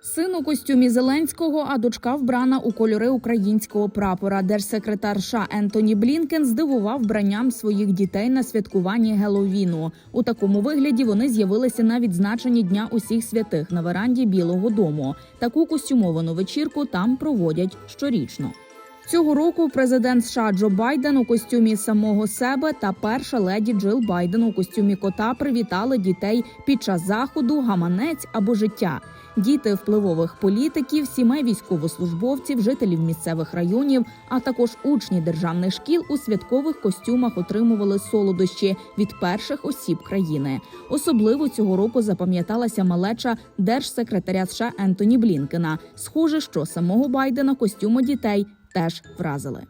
Син у костюмі Зеленського, а дочка вбрана у кольори українського прапора. Держсекретар США Ентоні Блінкен здивував бранням своїх дітей на святкуванні Геловіну. У такому вигляді вони з'явилися на відзначенні Дня усіх святих на веранді Білого Дому. Таку костюмовану вечірку там проводять щорічно. Цього року президент США Джо Байден у костюмі самого себе та перша леді Джил Байден у костюмі кота привітали дітей під час заходу гаманець або життя. Діти впливових політиків, сімей військовослужбовців, жителів місцевих районів, а також учні державних шкіл у святкових костюмах отримували солодощі від перших осіб країни. Особливо цього року запам'яталася малеча держсекретаря США Ентоні Блінкена. Схоже, що самого Байдена костюми дітей теж вразили.